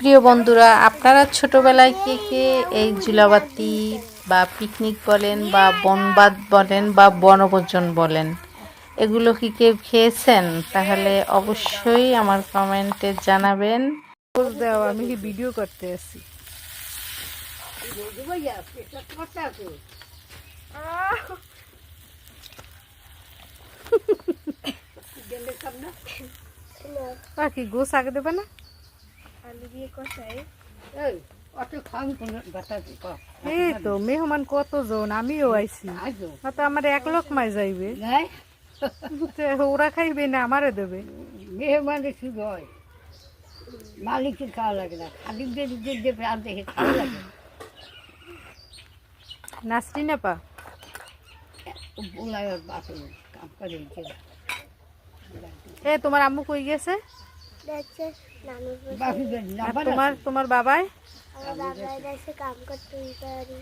প্রিয় বন্ধুরা আপনারা ছোটবেলায় কে কে এই জুলাবাতি বা পিকনিক বলেন বা বনবাদ বলেন বা বনভোজন বলেন এগুলো কি কেউ খেয়েছেন? তাহলে অবশ্যই আমার কমেন্টে জানাবেন। দাও আমি কি ভিডিও করতে আসি? কি গোস আগে দেবে না? এই তো মেহমান কতজন? আমিও আইছি। হয়তো আমার এক লোক মাই যাইবে। তে ওরা খাইবে না আমারে দেবে। মেহমানের শুধু হয়। মালিকের খাওয়া লাগে না খালিকদের যে দেবে আর দেখে খাওয়া লাগে নাচটি না পা? এ তোমার আম্মু কই গেছে? তোমার তোমার বাবাই? বাবাই বাবা কাম করতে পারি